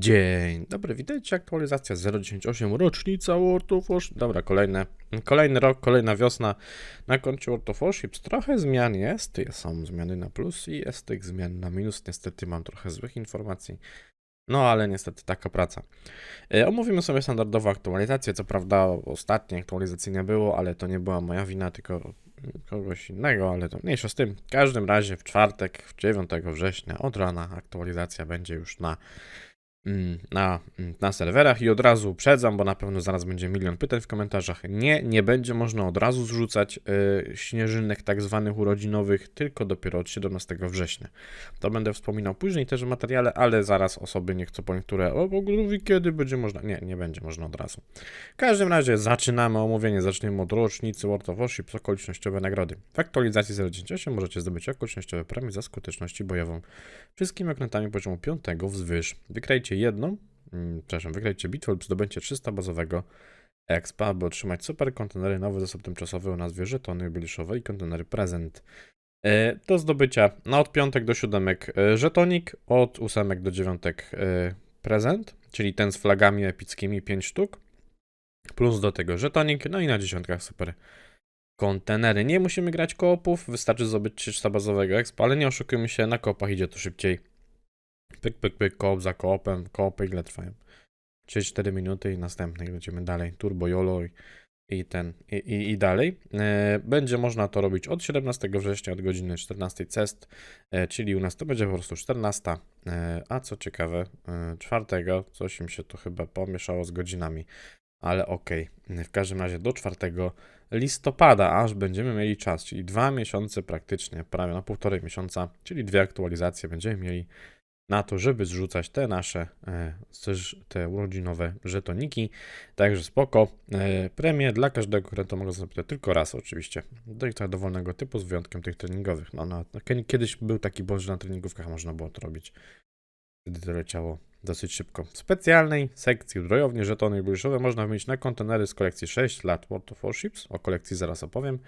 Dzień dobry, witajcie, aktualizacja 0.10.8, rocznica World of Warships. Dobra, kolejne, kolejny rok, kolejna wiosna na koncie World of Warships. Trochę zmian jest, są zmiany na plus i jest tych zmian na minus. Niestety mam trochę złych informacji. No ale niestety taka praca. E, omówimy sobie standardową aktualizację. Co prawda ostatniej aktualizacji nie było, ale to nie była moja wina, tylko kogoś innego, ale to mniejsza z tym. W każdym razie w czwartek, 9 września od rana aktualizacja będzie już na na, mm, na serwerach i od razu uprzedzam, bo na pewno zaraz będzie milion pytań w komentarzach. Nie, nie będzie można od razu zrzucać y, śnieżynek tak zwanych urodzinowych, tylko dopiero od 17 września. To będę wspominał później też w materiale, ale zaraz osoby nie chcą po niektóre, o Bogurowi, kiedy będzie można. Nie, nie będzie można od razu. W każdym razie zaczynamy omówienie, zaczniemy od rocznicy World of Warships, okolicznościowe nagrody. W aktualizacji 0.98 możecie zdobyć okolicznościowe premie za skuteczność bojową wszystkimi okrętami poziomu 5 wzwyż. Wykrajcie wygrajcie jedną, mm, przepraszam, wygrajcie bitwę lub zdobędzie 300 bazowego expa, aby otrzymać super kontenery, nowy zasób tymczasowy o nazwie żetony jubileuszowe i kontenery prezent. E, do zdobycia na od piątek do siódemek e, żetonik, od ósemek do dziewiątek e, prezent, czyli ten z flagami epickimi 5 sztuk, plus do tego żetonik, no i na dziesiątkach super kontenery. Nie musimy grać koopów, wystarczy zdobyć 300 bazowego expa, ale nie oszukujmy się, na kopach idzie to szybciej Pyk, pyk, pyk, koop za koopem, koopy ile trwają? 3-4 minuty i następny lecimy dalej. Turbo YOLO i, i ten, i, i, i dalej. E, będzie można to robić od 17 września, od godziny 14 CEST, e, czyli u nas to będzie po prostu 14, e, a co ciekawe, 4, coś im się to chyba pomieszało z godzinami, ale okej. Okay. W każdym razie do 4 listopada, aż będziemy mieli czas, czyli dwa miesiące praktycznie, prawie na półtorej miesiąca, czyli dwie aktualizacje będziemy mieli na to, żeby zrzucać te nasze e, te urodzinowe żetoniki. Także spoko. E, premie dla każdego, to mogą zapytać tylko raz oczywiście. Do ich dowolnego typu z wyjątkiem tych treningowych. No, no, kiedyś był taki błąd, na treningówkach można było to robić. Wtedy to leciało dosyć szybko. W specjalnej sekcji udrojowni żetony jubileuszowe można wymienić na kontenery z kolekcji 6 lat World of Warships. O kolekcji zaraz opowiem.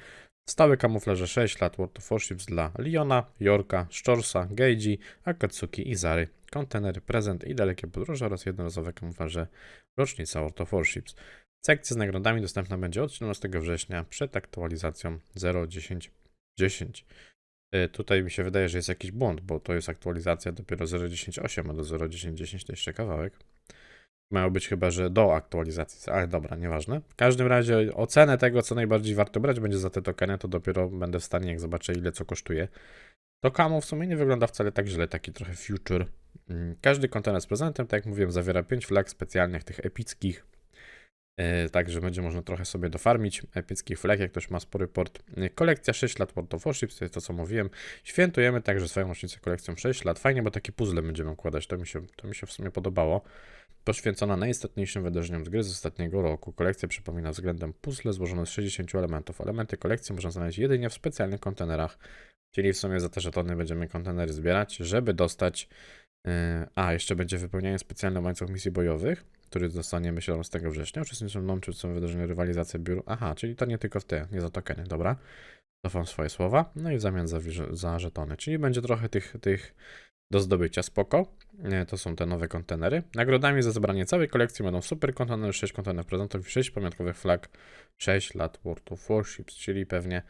Stałe kamuflaże 6 lat World of Warships dla Liona, Yorka, Szczorsa, Geiji, Akatsuki i Zary. Kontenery, prezent i dalekie podróże oraz jednorazowe kamuflaże rocznica World of Warships. Sekcja z nagrodami dostępna będzie od 17 września przed aktualizacją 0.10.10. E, tutaj mi się wydaje, że jest jakiś błąd, bo to jest aktualizacja dopiero 0.10.8, a do 0.10.10 to jeszcze kawałek. Mają być chyba, że do aktualizacji, ale dobra, nieważne. W każdym razie ocenę tego, co najbardziej warto brać będzie za te tokeny, to dopiero będę w stanie, jak zobaczę ile co kosztuje. To kamo w sumie nie wygląda wcale tak źle, taki trochę future. Mm, każdy kontener z prezentem, tak jak mówiłem, zawiera 5 flag specjalnych, tych epickich, także będzie można trochę sobie dofarmić epickich flag, jak ktoś ma spory port. E, kolekcja 6 lat World of Warships, to jest to co mówiłem. Świętujemy także swoją rocznicę kolekcją 6 lat. Fajnie, bo takie puzzle będziemy układać, to mi się, to mi się w sumie podobało. Poświęcona najistotniejszym wydarzeniom z gry z ostatniego roku. Kolekcja przypomina względem puzzle złożone z 60 elementów. Elementy kolekcji można znaleźć jedynie w specjalnych kontenerach, czyli w sumie za te żetony będziemy kontenery zbierać, żeby dostać... Yy, a, jeszcze będzie wypełnianie specjalny łańcuch misji bojowych który dostaniemy 17 września. Uczestniczą czy są wydarzenia rywalizacja biur. Aha, czyli to nie tylko w te, nie za tokeny, dobra. Cofam swoje słowa. No i w zamian za, za żetony, czyli będzie trochę tych, tych do zdobycia, spoko. To są te nowe kontenery. Nagrodami za zebranie całej kolekcji będą super kontenery, 6 kontenerów prezentów i 6 pamiątkowych flag, 6 lat World of Warships, czyli pewnie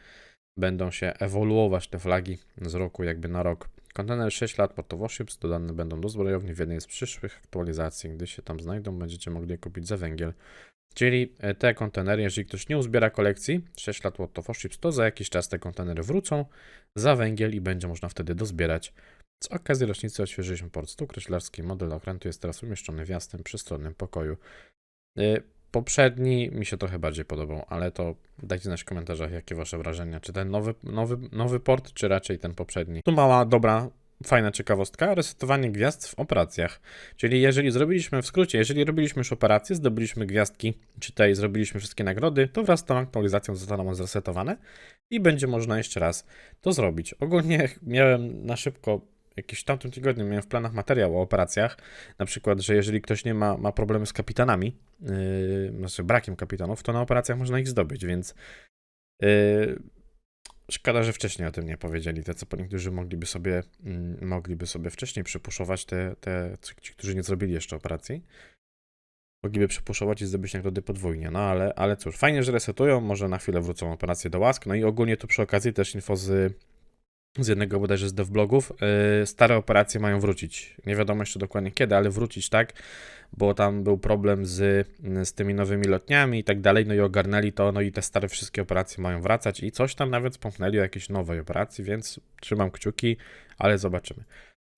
będą się ewoluować te flagi z roku jakby na rok. Kontener 6 lat Port of Warships dodane będą do zbrojowni w jednej z przyszłych aktualizacji. Gdy się tam znajdą, będziecie mogli kupić za węgiel. Czyli e, te kontenery, jeżeli ktoś nie uzbiera kolekcji 6 lat World of Warships, to za jakiś czas te kontenery wrócą za węgiel i będzie można wtedy dozbierać. Z okazji rocznicy odświeżyliśmy port stół kreślarski. Model okrętu jest teraz umieszczony w jasnym, przystronnym pokoju. Poprzedni mi się trochę bardziej podobał, ale to dajcie znać w komentarzach, jakie wasze wrażenia. Czy ten nowy, nowy, nowy port, czy raczej ten poprzedni. Tu mała, dobra, fajna ciekawostka, resetowanie gwiazd w operacjach. Czyli jeżeli zrobiliśmy, w skrócie, jeżeli robiliśmy już operację, zdobyliśmy gwiazdki, czy tutaj zrobiliśmy wszystkie nagrody, to wraz z tą aktualizacją zostaną one zresetowane i będzie można jeszcze raz to zrobić. Ogólnie miałem na szybko jakiś tamtym tygodniu miałem w planach materiał o operacjach, na przykład, że jeżeli ktoś nie ma, ma problemy z kapitanami, yy, znaczy brakiem kapitanów, to na operacjach można ich zdobyć, więc yy, Szkoda, że wcześniej o tym nie powiedzieli. Te, co po niektórzy mogliby sobie, mm, mogliby sobie wcześniej przypuszować, te, te ci, którzy nie zrobili jeszcze operacji. Mogliby przypuszować i zdobyć nagrody podwójnie. No ale, ale cóż, fajnie, że resetują. Może na chwilę wrócą operacje do łask. No i ogólnie tu przy okazji też info z, z jednego bodajże z devblogów. Yy, stare operacje mają wrócić. Nie wiadomo jeszcze dokładnie kiedy, ale wrócić tak, bo tam był problem z, z tymi nowymi lotniami i tak dalej, no i ogarnęli to, no i te stare wszystkie operacje mają wracać i coś tam nawet spomknęli o jakiejś nowej operacji, więc trzymam kciuki, ale zobaczymy.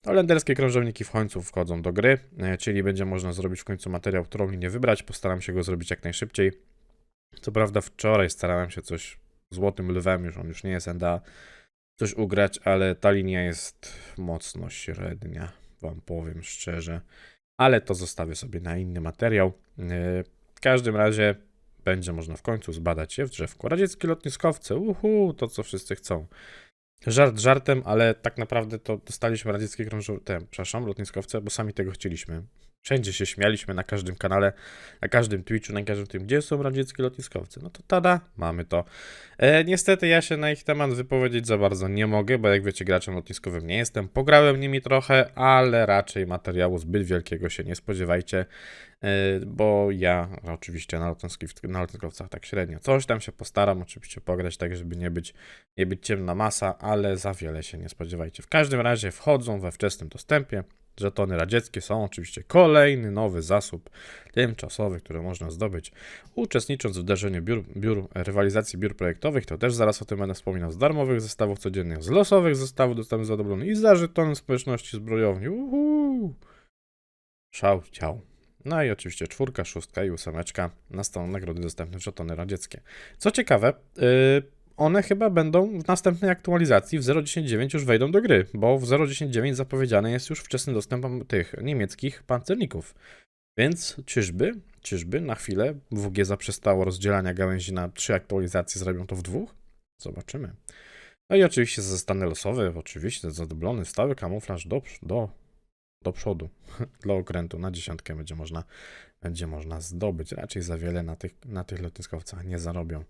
Holenderskie krążowniki w końcu wchodzą do gry, e, czyli będzie można zrobić w końcu materiał, którą linię wybrać. Postaram się go zrobić jak najszybciej. Co prawda wczoraj starałem się coś złotym lwem, już on już nie jest NDA, coś ugrać, ale ta linia jest mocno średnia, wam powiem szczerze. Ale to zostawię sobie na inny materiał. E, W każdym razie będzie można w końcu zbadać je w drzewku. Radzieckie lotniskowce, uhu, to co wszyscy chcą. Żart żartem, ale tak naprawdę to dostaliśmy radzieckie krążowe, te, przepraszam, lotniskowce, bo sami tego chcieliśmy. Wszędzie się śmialiśmy, na każdym kanale, na każdym Twitchu, na każdym tym, gdzie są radzieckie lotniskowce. No to tada, mamy to. E, niestety ja się na ich temat wypowiedzieć za bardzo nie mogę, bo jak wiecie, graczem lotniskowym nie jestem. Pograłem nimi trochę, ale raczej materiału zbyt wielkiego się nie spodziewajcie, e, bo ja oczywiście na, lotniski- na lotniskowcach tak średnio. Coś tam się postaram oczywiście pograć, tak żeby nie być nie być ciemna masa, ale za wiele się nie spodziewajcie. W każdym razie wchodzą we wczesnym dostępie. Żetony radzieckie są oczywiście kolejny nowy zasób tymczasowy, który można zdobyć uczestnicząc w wdrażaniu biur, biur rywalizacji biur projektowych. To też zaraz o tym będę wspominał. Z darmowych zestawów codziennych, z losowych zestawów dostępny zadowolony i za żetony społeczności zbrojowni. Uhu. Szał ciał. No i oczywiście czwórka, szóstka i ósemeczka na stronę nagrody dostępne w żetony radzieckie. Co ciekawe, yy, one chyba będą w następnej aktualizacji w 0.10.9 już wejdą do gry, bo w 0.10.9 zapowiedziany jest już wczesny dostęp tych niemieckich pancerników. Więc czyżby, czyżby na chwilę WG zaprzestało rozdzielania gałęzi na trzy aktualizacje, zrobią to w dwóch? Zobaczymy. No i oczywiście zostanę losowy, oczywiście zadowolony, stały kamuflaż do, do, do przodu, dla okrętu, na dziesiątkę będzie można, będzie można zdobyć. Raczej za wiele na tych, na tych lotniskowcach nie zarobią.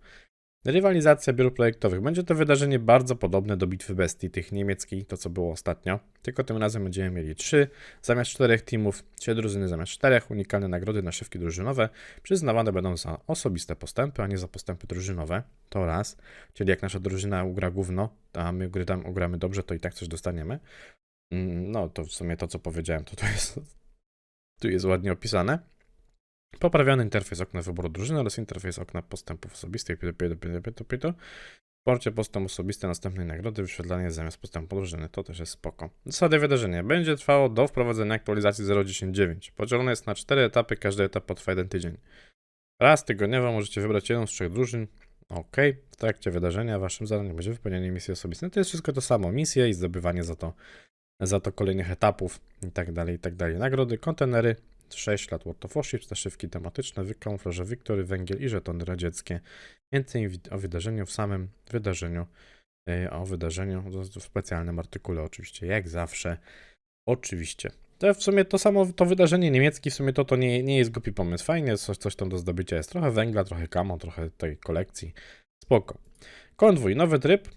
Rywalizacja biur projektowych. Będzie to wydarzenie bardzo podobne do Bitwy Bestii, tych niemieckiej, to co było ostatnio. Tylko tym razem będziemy mieli trzy zamiast czterech teamów, trzy drużyny zamiast czterech, unikalne nagrody na szybkie drużynowe. Przyznawane będą za osobiste postępy, a nie za postępy drużynowe. To raz. Czyli jak nasza drużyna ugra gówno, a my gry tam ugramy dobrze, to i tak coś dostaniemy. Mm, No to w sumie to co powiedziałem, to to jest, tu jest ładnie opisane. Poprawiony interfejs okna wyboru drużyny oraz interfejs okna postępów osobistych. Pitu, pitu, pitu, pitu. W porcie postęp osobisty następnej nagrody wyświetlanie zamiast postępu drużyny. To też jest spoko. Zasady wydarzenia. Będzie trwało do wprowadzenia aktualizacji 0.10.9. Podzielone jest na cztery etapy, każdy etap potrwa jeden tydzień. Raz tygodniowo możecie wybrać jedną z trzech drużyn. Ok. W trakcie wydarzenia waszym zadaniem będzie wypełnianie misji osobistej. To jest wszystko to samo. Misje i zdobywanie za to, za to kolejnych etapów i tak dalej, tak dalej. Nagrody, kontenery, 6 lat Warships, naszywki tematyczne, wykamuflaże Wiktory, węgiel i żetony radzieckie. Więcej wi- o wydarzeniu w samym wydarzeniu, yy, o wydarzeniu w specjalnym artykule oczywiście, jak zawsze. Oczywiście. To w sumie to samo, to wydarzenie niemieckie, w sumie to, to nie, nie jest głupi pomysł. Fajnie, coś, coś tam do zdobycia jest. Trochę węgla, trochę kamo, trochę tej kolekcji. Spoko. Konwój, nowy tryb,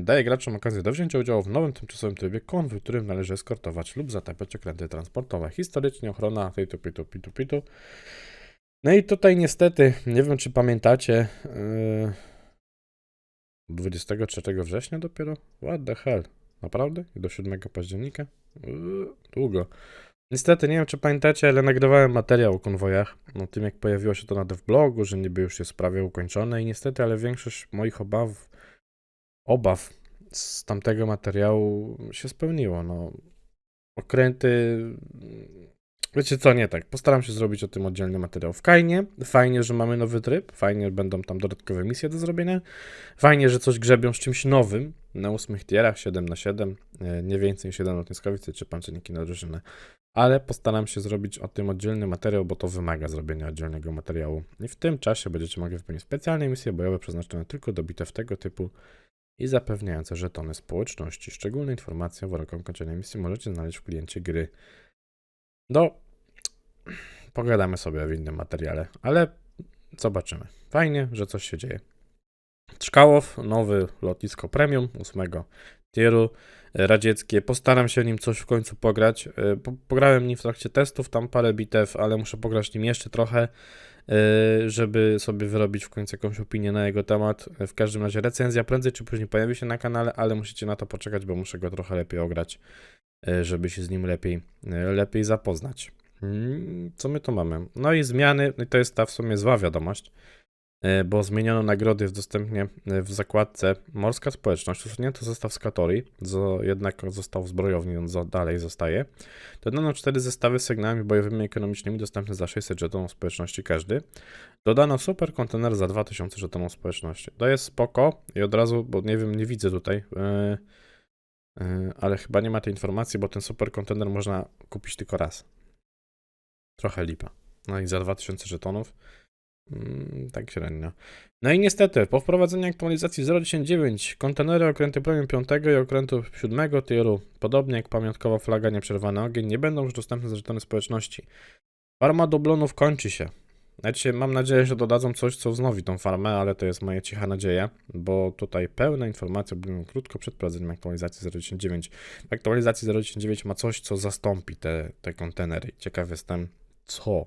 daje graczom okazję do wzięcia udziału w nowym tymczasowym trybie konwój, którym należy eskortować lub zatapiać okręty transportowe. Historycznie ochrona, pitu, pitu, pitu, pitu. No i tutaj niestety, nie wiem czy pamiętacie, yy, 23 września dopiero? What the hell? Naprawdę? Do 7 października? Yy, długo. Niestety, nie wiem czy pamiętacie, ale nagrywałem materiał o konwojach, o tym jak pojawiło się to na devblogu, że niby już jest prawie ukończone i niestety, ale większość moich obaw, obaw z tamtego materiału się spełniło, no. Okręty... Wiecie co, nie tak, postaram się zrobić o tym oddzielny materiał. Fajnie, fajnie, że mamy nowy tryb, fajnie, będą tam dodatkowe misje do zrobienia, fajnie, że coś grzebią z czymś nowym, na ósmych tierach, 7 na 7 e, nie więcej niż 7 lotniskowicy czy panczerniki na drużynę ale postaram się zrobić o tym oddzielny materiał, bo to wymaga zrobienia oddzielnego materiału. I w tym czasie będziecie mogli wypełnić specjalne misje bojowe przeznaczone tylko do bitew tego typu i zapewniające żetony społeczności. Szczególne informacje o warunkom kończenia misji możecie znaleźć w kliencie gry. No, pogadamy sobie w innym materiale, ale zobaczymy. Fajnie, że coś się dzieje. Czkałow, nowy lotnisko premium, ósmego tieru, e, radzieckie. Postaram się nim coś w końcu pograć. E, po- Pograłem nim w trakcie testów, tam parę bitew, ale muszę pograć nim jeszcze trochę, żeby sobie wyrobić w końcu jakąś opinię na jego temat. E, W każdym razie recenzja prędzej czy później pojawi się na kanale, ale musicie na to poczekać, bo muszę go trochę lepiej ograć, e, żeby się z nim lepiej, e, lepiej zapoznać. Mm, Co my tu mamy? No i zmiany, i to jest ta w sumie zła wiadomość, e, bo zmieniono nagrody w dostępnie e, w zakładce Morska Społeczność. Usunięto zestaw z Katori, jednak został w zbrojowni, on dalej zostaje. Dodano cztery zestawy z sygnałami bojowymi i ekonomicznymi dostępne za 600 żetonów społeczności każdy. Dodano super kontener za 2000 żetonów społeczności. To jest spoko i od razu, bo nie wiem, nie widzę tutaj, e, e, ale chyba nie ma tej informacji, bo ten super kontener można kupić tylko raz. Trochę lipa. No i za 2000 żetonów. Mm, tak średnio. No i niestety, po wprowadzeniu aktualizacji 0.10.9 kontenery okręty premium 5 i okrętu 7 tieru, podobnie jak pamiątkowa flaga nieprzerwany ogień, nie będą już dostępne za społeczności. Farma dublonów kończy się. Znaczy, mam nadzieję, że dodadzą coś, co wznowi tą farmę, ale to jest moja cicha nadzieja, bo tutaj pełne informacje były krótko przed wprowadzeniem aktualizacji 0.10.9. W aktualizacji 0.10.9 ma coś, co zastąpi te, te kontenery. Ciekaw jestem, co.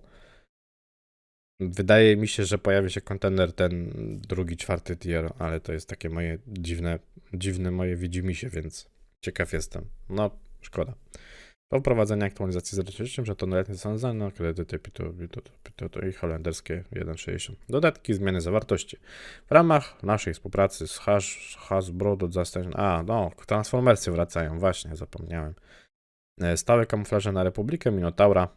Wydaje mi się, że pojawi się kontener ten drugi, czwarty tier, ale to jest takie moje dziwne, dziwne moje widzimisię, więc ciekaw jestem. No, szkoda. Po wprowadzeniu aktualizacji 0.3, że to letnie zasądzane, kredyty Pitu, Pitu, Pitu, Pitu i holenderskie 1.60. Dodatki, zmiany zawartości. W ramach naszej współpracy z Hash, Hasbro do zastępstw... A, no, Transformersy wracają, właśnie, zapomniałem. E, Stałe kamuflaże na Republikę, Minotaura,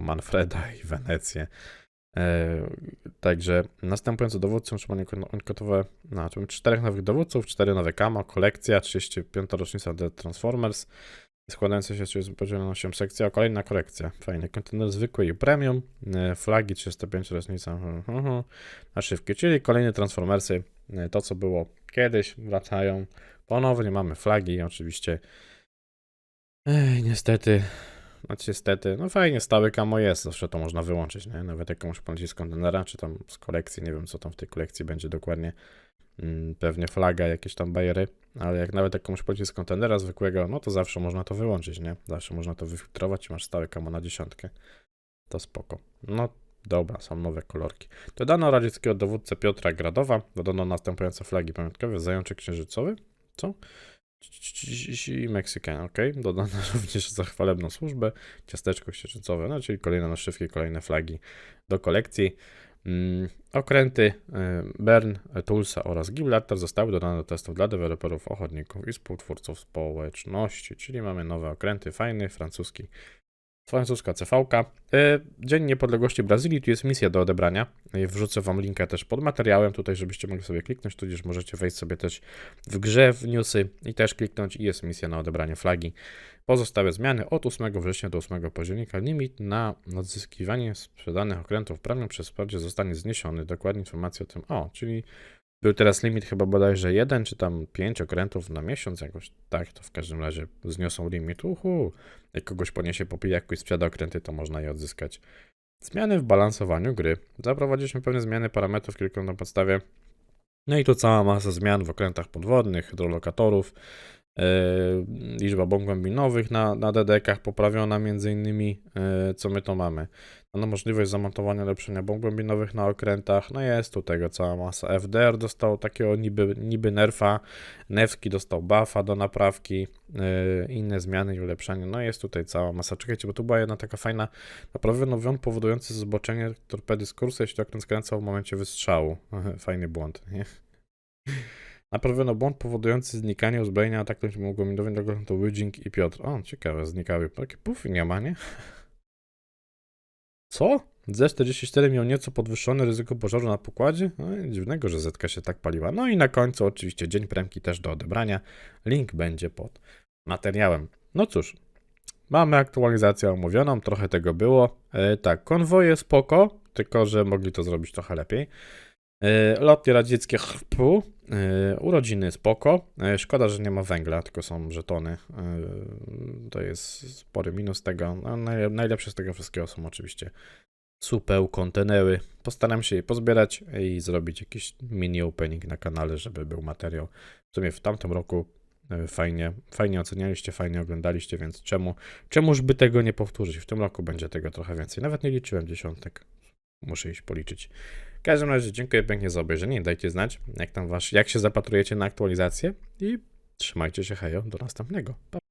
Manfreda i Wenecję. E, także następujące dowódcy utrzymanie gotowe na czym czterech nowych dowódców, cztery nowe kamo, kolekcja, 35 rocznica The Transformers, składająca się z podzieloną 8 sekcji, a kolejna korekcja. Fajny kontener zwykły i premium, e, flagi 305 rocznica, naszywki, czyli kolejne Transformersy, to co było kiedyś, wracają ponownie, mamy flagi, oczywiście Ej, niestety. Znaczy, niestety. No fajnie, stały kamo jest, zawsze to można wyłączyć, nie? Nawet jak komuś poleci z kontenera, czy tam z kolekcji, nie wiem co tam w tej kolekcji będzie dokładnie. Mm, pewnie flaga, jakieś tam bajery, ale jak nawet jak komuś poleci z kontenera zwykłego, no to zawsze można to wyłączyć, nie? Zawsze można to wyfiltrować i masz stałe kamo na dziesiątkę. To spoko. No dobra, są nowe kolorki. Dodano radzieckiego dowódcę Piotra Gradowa, dodano następujące flagi pamiątkowe, zajączek księżycowy, co? I Meksykan, ok. Dodano również za chwalebną służbę, ciasteczko księżycowe, no czyli kolejne naszywki, kolejne flagi do kolekcji. Mm, okręty y, Bern, Tulsa oraz Gibraltar zostały dodane do testów dla deweloperów, ochotników i współtwórców społeczności, czyli mamy nowe okręty, fajny, francuski, francuska CV-ka. Y, Dzień Niepodległości Brazylii, tu jest misja do odebrania. Y, Wrzucę wam linkę też pod materiałem tutaj, żebyście mogli sobie kliknąć, tudzież możecie wejść sobie też w grze w newsy i też kliknąć i jest misja na odebranie flagi. Pozostałe zmiany od 8 września do 8 października. Limit na odzyskiwanie sprzedanych okrętów premium przez wsparcie zostanie zniesiony. Dokładnie informacje o tym. O, czyli był teraz limit chyba bodajże jeden czy tam pięć okrętów na miesiąc jakoś. Tak, to w każdym razie zniosą limit. Uhu. Jak kogoś poniesie po pijaku i sprzeda okręty, to można je odzyskać. Zmiany w balansowaniu gry. Zaprowadziliśmy pewne zmiany parametrów kilku na podstawie. No i tu cała masa zmian w okrętach podwodnych, hydrolokatorów. Yy, liczba bomb głębinowych na, na DDK-ach poprawiona między innymi, yy, co my to mamy. Dano możliwość zamontowania lepszenia bomb głębinowych na okrętach, no jest tu tego cała masa. FDR dostał takiego niby, niby nerfa, Nevski dostał buffa do naprawki, yy, inne zmiany i ulepszenia, no jest tutaj cała masa. Czekajcie, bo tu była jedna taka fajna, naprawiono wiąd powodujący zboczenie torpedy z kursu, jeśli okręt skręcał w momencie wystrzału. Fajny błąd, nie? Naprawiono błąd powodujący znikanie uzbrojenia ataku mogłominowym do to Wydzik i Piotr. O, ciekawe, znikały. Takie pufy nie ma, nie? Co? Z44 miał nieco podwyższone ryzyko pożaru na pokładzie? No, dziwnego, że Zetka się tak paliła. No i na końcu oczywiście dzień premki też do odebrania. Link będzie pod materiałem. No cóż, mamy aktualizację omówioną, trochę tego było. E, tak, konwoje spoko, tylko że mogli to zrobić trochę lepiej. E, Lotnie radzieckie chpu, e, urodziny spoko. E, Szkoda, że nie ma węgla, tylko są żetony. To jest spory minus tego. No, najle- najlepsze z tego wszystkiego są oczywiście supeł, kontenery. Postaram się je pozbierać i zrobić jakiś mini opening na kanale, żeby był materiał. W sumie w tamtym roku fajnie, fajnie ocenialiście, fajnie oglądaliście, więc czemu, czemuż by tego nie powtórzyć? W tym roku będzie tego trochę więcej. Nawet nie liczyłem dziesiątek. Muszę iść policzyć. Każdym razie dziękuję pięknie za obejrzenie. Dajcie znać, jak tam wasz, jak się zapatrujecie na aktualizację i trzymajcie się, hejo, do następnego. Pa.